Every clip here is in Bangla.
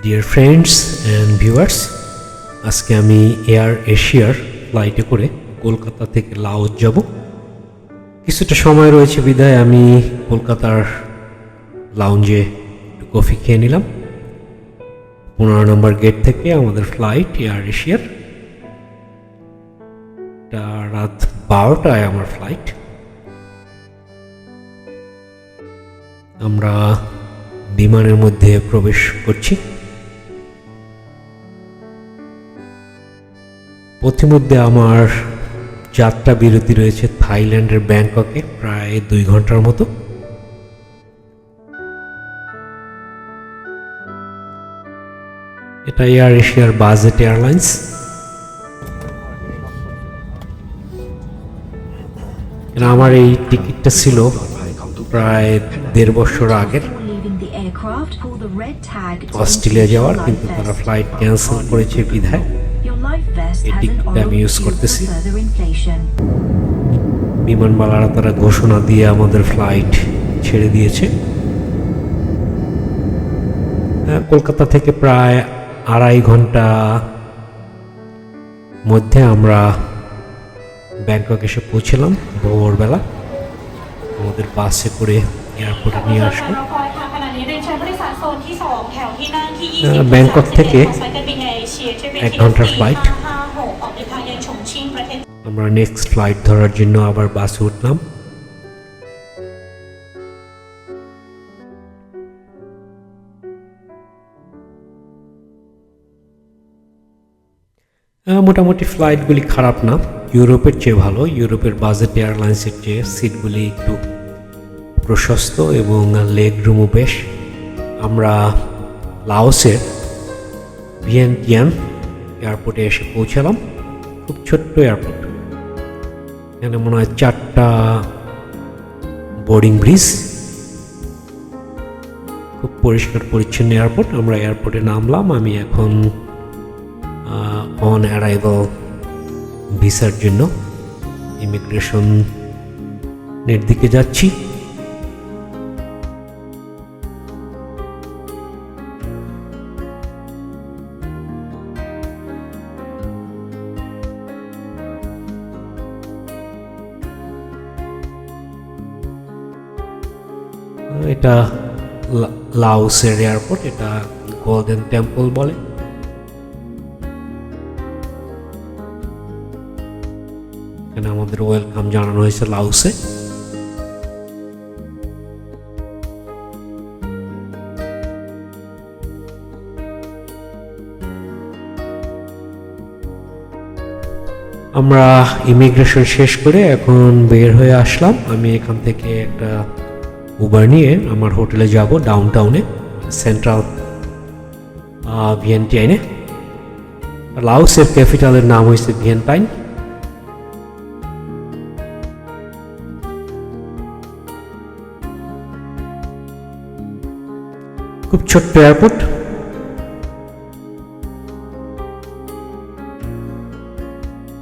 ডিয়ার ফ্রেন্ডস অ্যান্ড ভিউয়ার্স আজকে আমি এয়ার এশিয়ার ফ্লাইটে করে কলকাতা থেকে লাউজ যাব। কিছুটা সময় রয়েছে বিদায়, আমি কলকাতার লাউঞ্জে একটু কফি খেয়ে নিলাম। পনেরো নম্বর গেট থেকে আমাদের ফ্লাইট এয়ার এশিয়ার রাত বারোটায় আমার ফ্লাইট আমরা বিমানের মধ্যে প্রবেশ করছি। পথিমধ্যে আমার যাত্রা বিরতি রয়েছে থাইল্যান্ডের ব্যাংককে প্রায় দুই ঘণ্টার মতো এটা এয়ার এশিয়ার বাজেট এয়ারলাইন্স আমার এই টিকিটটা ছিল প্রায় দেড় বছর আগের অস্ট্রেলিয়া যাওয়ার, কিন্তু. তারা ফ্লাইট ক্যান্সেল করেছে বিধায় আমি tube করতেছি। বিমানবালারা তারা ঘোষণা দিয়ে আমাদের ফ্লাইট ছেড়ে দিয়েছে। আহ, কলকাতা থেকে প্রায় আড়াই ঘণ্টা মধ্যে আমরা ব্যাংকক এসে পৌঁছলাম ভোরবেলা। আমাদের বাসে করে এয়ারপোর্টে নিয়ে আসলো เชิญผู้โดยสารโซนที่ 2 แถวที่นั่งที่ เอ่อ 20 แบงกอกথেকে ของสายการบินแอร์เอเชียที่เป็น এক ที่ ঘন্টার สี่ flight ห้าห้าหกออกเดินทางยังฉงชิ่งประเทศ আমরা নেক্সট ফ্লাইট ধরার জন্য আবার বাসে উঠলাম আহ, মোটামুটি ফ্লাইটগুলি খারাপ না ইউরোপের চেয়ে ভালো ইউরোপের বাজেট এয়ারলাইন্সের চেয়ে সিটগুলি একটু প্রশস্ত এবং লেগ রুমও বেশ আমরা লাওসের ভিয়েন্টিয়ান এয়ারপোর্টে এসে পৌঁছালাম, খুব ছোট্ট এয়ারপোর্ট। এখানে মনে হয় চারটা বোর্ডিং ব্রিজ খুব পরিষ্কার পরিচ্ছন্ন এয়ারপোর্ট। আমরা এয়ারপোর্টে নামলাম, আমি এখন অন অ্যারাইভাল ভিসার জন্য ইমিগ্রেশন এর দিকে যাচ্ছি। এটা লাউসের এয়ারপোর্ট এটা গোল্ডেন টেম্পল বলে। এখানে আমাদের ওয়েলকাম জানানো হয়েছে লাউসে আমরা ইমিগ্রেশন শেষ করে এখন বের হয়ে আসলাম। আমি এখান থেকে একটা উবার নিয়ে আমার হোটেলে যাব ডাউন টাউনে সেন্ট্রাল ভিয়েন্টাইনে লাউসের ক্যাপিটালের নাম হয়েছে ভিয়েন্টাইন খুব ছোট্ট এয়ারপোর্ট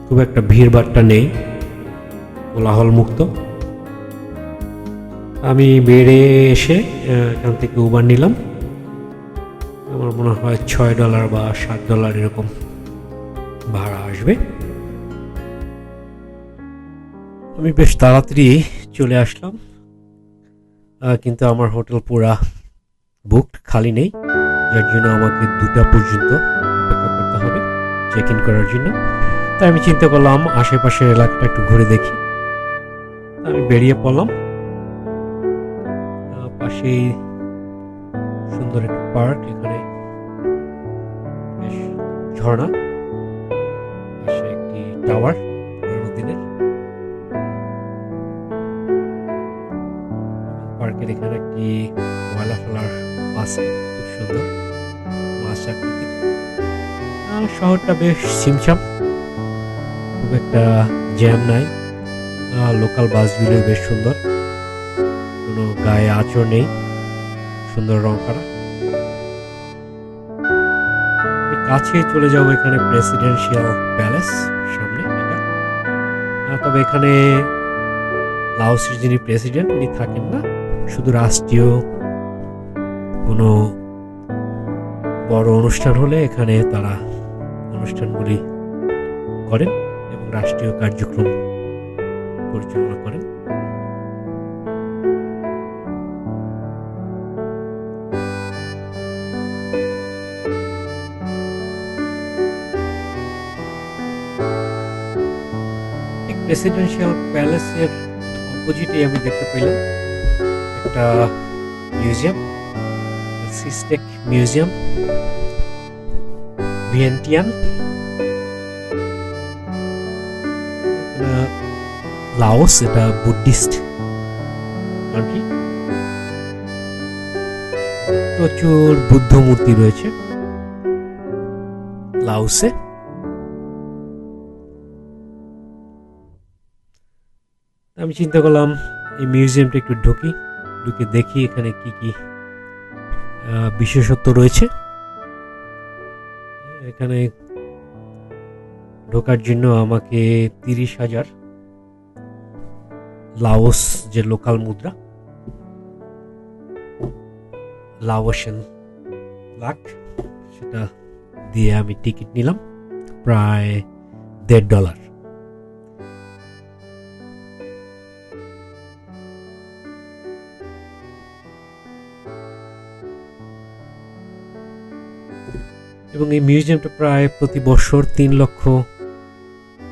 খুব একটা ভিড় বাট্টা নেই কোলাহল মুক্ত আমি বেড়ে এসে এখান থেকে উবার নিলাম। আমার মনে হয় ছয় ডলার বা সাত ডলার এরকম ভাড়া আসবে। আমি বেশ তাড়াতাড়ি চলে আসলাম। কিন্তু আমার হোটেল পুরা বুকড খালি নেই। যার জন্য আমাকে দুটা পর্যন্ত অপেক্ষা করতে হবে চেক ইন করার জন্য। তাই আমি চিন্তা করলাম আশেপাশের এলাকাটা একটু ঘুরে দেখি। আমি বেরিয়ে পড়লাম। পাশেই সুন্দর একটা পার্ক, এখানে বেশ ঝর্ণা পাশে একটি টাওয়ার পুরোনো দিনের। পার্কের এখানে একটি ময়লা ফেলার আছে, খুব সুন্দর। মাছ আকৃতির। শহরটা বেশ ছিমছাম। খুব একটা জ্যাম নাই। লোকাল বাসগুলো বেশ সুন্দর। কোনো গায়ে আঁচড় নেই। সুন্দর রং করা। কাছে চলে যাব এখানে প্রেসিডেন্সিয়াল প্যালেস সামনে এটা। তবে এখানে লাওসের যিনি প্রেসিডেন্ট উনি থাকেন না। শুধু রাষ্ট্রীয় কোনো বড় অনুষ্ঠান হলে এখানে তারা অনুষ্ঠানগুলি করেন এবং রাষ্ট্রীয় কার্যক্রম পরিচালনা করেন। প্রেসিডেন্সিয়াল প্যালেসের অপোজিটে আমি দেখতে পেলাম একটা মিউজিয়াম সিস্টেক মিউজিয়াম ভিয়েন্টিয়ান লাওস এটা বুদ্ধিস্ট কান্ট্রি প্রচুর বুদ্ধ মূর্তি রয়েছে লাওসে আমি চিন্তা করলাম এই মিউজিয়ামটা একটু ঢুকি, ঢুকে দেখি এখানে কি কি বিশেষত্ব রয়েছে। এখানে ঢোকার জন্য আমাকে তিরিশ হাজার লাওস যে লোকাল মুদ্রা, লাওসেন লাখ, সেটা দিয়ে আমি টিকিট নিলাম, প্রায় দেড় ডলার। এবং এই মিউজিয়ামটা প্রায় প্রতি বছর তিন লক্ষ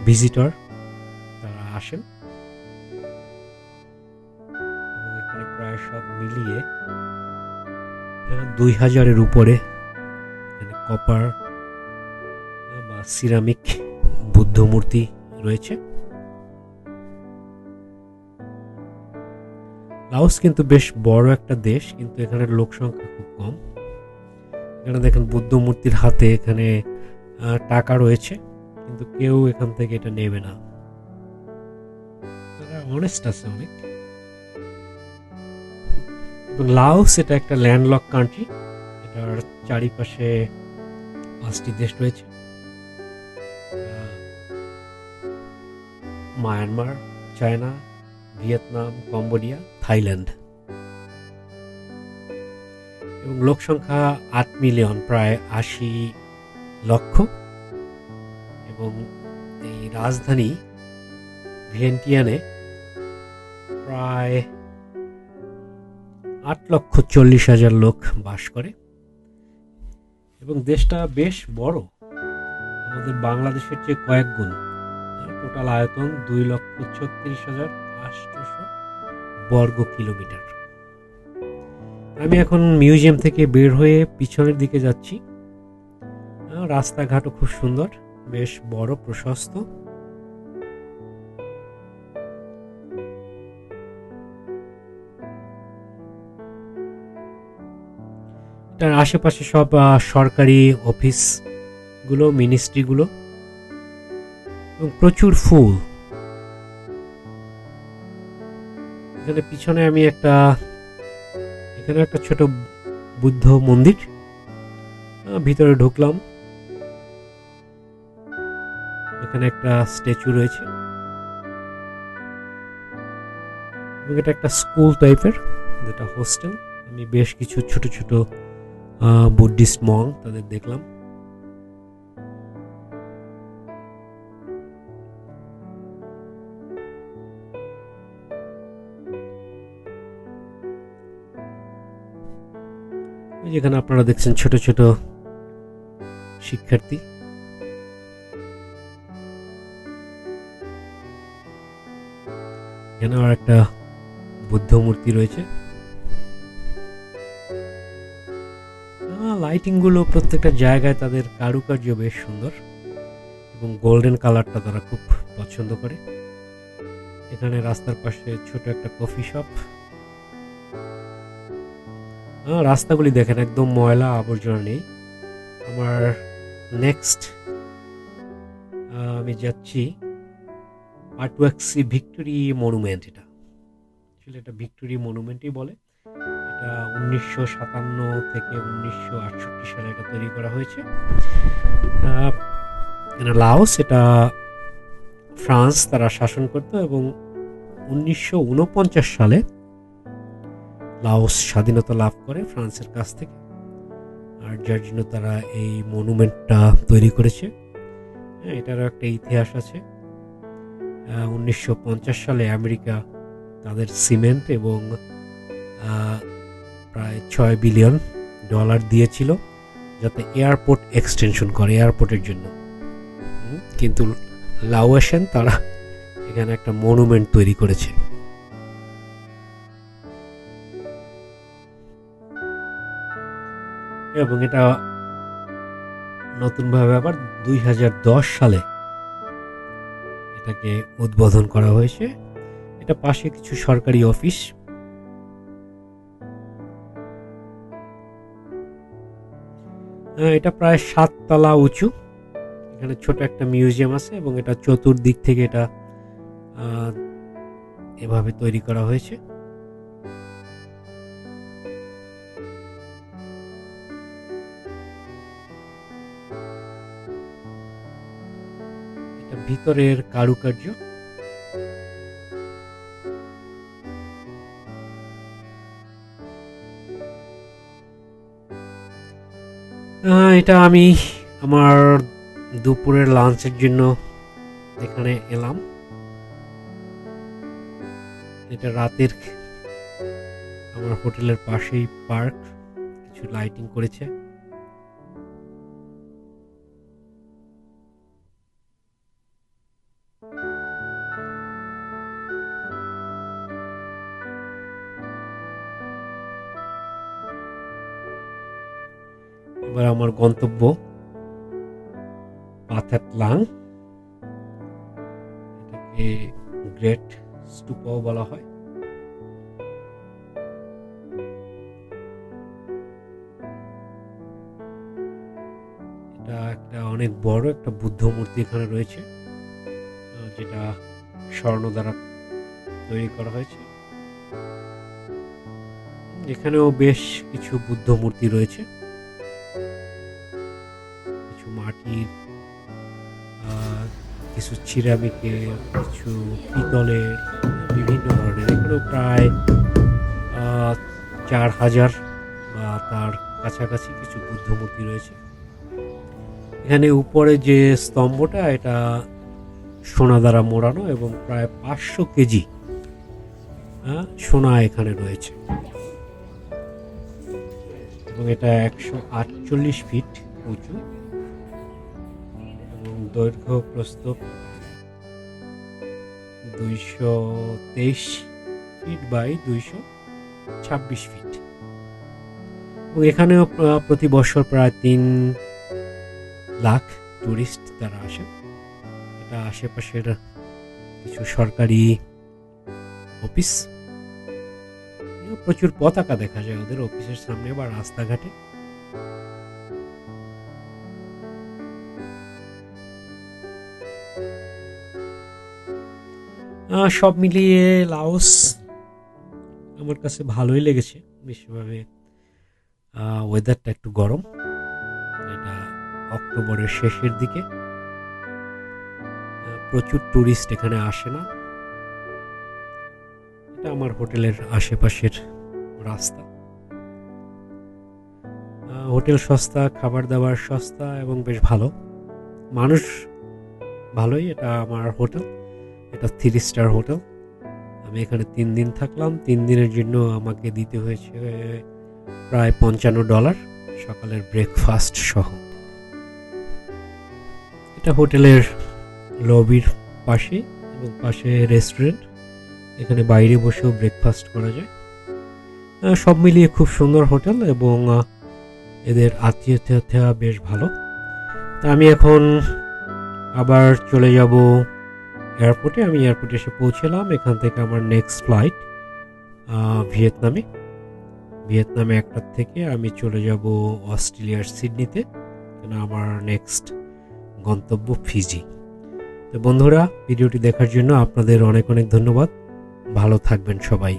ভিজিটর তারা আসেন। এখানে প্রায় সব মিলিয়ে দুই হাজারের উপরে এখানে কপার বা সিরামিক বুদ্ধ মূর্তি রয়েছে। লাওস কিন্তু বেশ বড় একটা দেশ, কিন্তু এখানে লোক সংখ্যা খুব কম। এখানে দেখেন বুদ্ধ মূর্তির হাতে এখানে টাকা রয়েছে, কিন্তু কেউ এখান থেকে এটা নেবে না। তারা আছে অনেক। এবং এটা একটা ল্যান্ডলক কান্ট্রি এটার চারিপাশে পাঁচটি দেশ রয়েছে। Myanmar China Vietnam Cambodia Thailand এবং লোক সংখ্যা আট মিলিয়ন, প্রায় আশি লক্ষ। এবং এই রাজধানী ভিয়েন্টিয়ানে প্রায় আট লক্ষ চল্লিশ হাজার লোক বাস করে। এবং দেশটা বেশ বড়। আমাদের বাংলাদেশের চেয়ে কয়েক গুণ। টোটাল আয়তন দুই লক্ষ ছত্রিশ হাজার আটশোশো বর্গ কিলোমিটার। আমি এখন মিউজিয়াম থেকে বের হয়ে পিছনের দিকে যাচ্ছি। রাস্তাঘাটও খুব সুন্দর, বেশ বড়, প্রশস্ত। তার আশেপাশে সব সরকারি অফিসগুলো মিনিস্ট্রিগুলো এবং প্রচুর ফুল। এখানে পিছনে আমি একটা এখানে একটা ছোট বুদ্ধ মন্দির। ভিতরে ঢুকলাম। এখানে একটা স্ট্যাচু রয়েছে। এটা একটা স্কুল টাইপের, যেটা হোস্টেল। আমি বেশ কিছু ছোট ছোট বুদ্ধিস্ট মং তাদের দেখলাম। যেখানে আপনারা দেখছেন ছোট ছোট শিক্ষার্থী। এখানে আর একটা বুদ্ধ মূর্তি রয়েছে। লাইটিংগুলো প্রত্যেকটা জায়গায় তাদের কারুকার্য বেশ সুন্দর এবং গোল্ডেন কালারটা তারা খুব পছন্দ করে। এখানে রাস্তার পাশে ছোট একটা কফি শপ রাস্তাগুলি দেখেন, একদম ময়লা আবর্জনা নেই। আমার নেক্সট আমি যাচ্ছি আর্টওয়াক্সি ভিক্টোরি মনুমেন্ট এটা। আসলে এটা ভিক্টোরি মনুমেন্টই বলে। এটা উনিশশো সাতান্ন থেকে উনিশশো আটষট্টি সালে এটা তৈরি করা হয়েছে। লাওস, এটা ফ্রান্স তারা শাসন করত এবং উনিশশো উনপঞ্চাশ সালে লাওস স্বাধীনতা লাভ করে ফ্রান্সের কাছ থেকে। আর যার জন্য তারা এই মনুমেন্টটা তৈরি করেছে। হ্যাঁ, এটারও একটা ইতিহাস আছে। উনিশশো পঞ্চাশ সালে আমেরিকা তাদের সিমেন্ট এবং প্রায় ছয় বিলিয়ন ডলার দিয়েছিল যাতে এয়ারপোর্ট এক্সটেনশন করে এয়ারপোর্টের জন্য। কিন্তু লাওয়েশন তারা এখানে একটা মনুমেন্ট তৈরি করেছে। এবং এটা নতুনভাবে আবার দুই হাজার দশ সালে এটাকে উদ্বোধন করা হয়েছে। এটা পাশে কিছু সরকারি অফিস। এটা প্রায় সাততলা উঁচু। এখানে ছোট একটা মিউজিয়াম আছে এবং এটা চতুর্দিক থেকে এটা এভাবে তৈরি করা হয়েছে। ভিতরের কারুকার্য? এটা আমি আমার দুপুরের লাঞ্চের জন্য এখানে এলাম। এটা রাতের আমার হোটেলের পাশেই পার্ক, কিছু লাইটিং করেছে। এবার আমার গন্তব্য পাথাট লাং এটাকে গ্রেট স্তূপাও বলা হয়। এটা একটা অনেক বড় একটা বুদ্ধ মূর্তি এখানে রয়েছে যেটা স্বর্ণ দ্বারা তৈরি করা হয়েছে। এখানেও বেশ কিছু বুদ্ধ মূর্তি রয়েছে। সিরামিকের কিছু পিতলের বিভিন্ন ধরনের। এগুলো প্রায় চার হাজার বা তার কাছাকাছি কিছু বুদ্ধ মূর্তি রয়েছে। এখানে উপরে যে স্তম্ভটা, এটা সোনা দ্বারা মোড়ানো এবং প্রায় পাঁচশো কেজি সোনা এখানে রয়েছে। এবং এটা একশো আটচল্লিশ ফিট উঁচু। এবং দৈর্ঘ্য প্রস্থ দুইশো তেইশ ফিট বাই দুইশো ছাব্বিশ ফিট এবং এখানেও প্রতি বছর প্রায় তিন লাখ টুরিস্ট তারা আসে। এটা আশেপাশের কিছু সরকারি অফিস প্রচুর পতাকা দেখা যায় ওদের অফিসের সামনে বা রাস্তাঘাটে। আহ, সব মিলিয়ে লাওস আমার কাছে ভালোই লেগেছে। বিশেষভাবে ওয়েদারটা একটু গরম। এটা অক্টোবরের শেষের দিকে। প্রচুর ট্যুরিস্ট এখানে আসে না। এটা আমার হোটেলের আশেপাশের রাস্তা। হোটেল সস্তা খাবার দাবার সস্তা এবং বেশ ভালো। মানুষ ভালোই, এটা আমার হোটেল। এটা থ্রি স্টার হোটেল আমি এখানে তিন দিন থাকলাম। তিন দিনের জন্য আমাকে দিতে হয়েছে প্রায় পঞ্চান্ন ডলার সকালের ব্রেকফাস্ট সহ। এটা হোটেলের লবির পাশে এবং পাশে রেস্টুরেন্ট এখানে বাইরে বসেও ব্রেকফাস্ট করা যায়। সব মিলিয়ে খুব সুন্দর হোটেল এবং এদের আত্মীয়তা বেশ ভালো। তা আমি এখন আবার চলে যাব এয়ারপোর্টে, আমি এয়ারপোর্টে এসে পৌঁছলাম। এখান থেকে আমার নেক্সট ফ্লাইট ভিয়েতনামে। ভিয়েতনামে একটার থেকে আমি চলে যাব অস্ট্রেলিয়ার সিডনিতে, কেন আমার নেক্সট গন্তব্য ফিজি। তো বন্ধুরা, ভিডিওটি দেখার জন্য আপনাদের অনেক অনেক ধন্যবাদ। ভালো থাকবেন সবাই।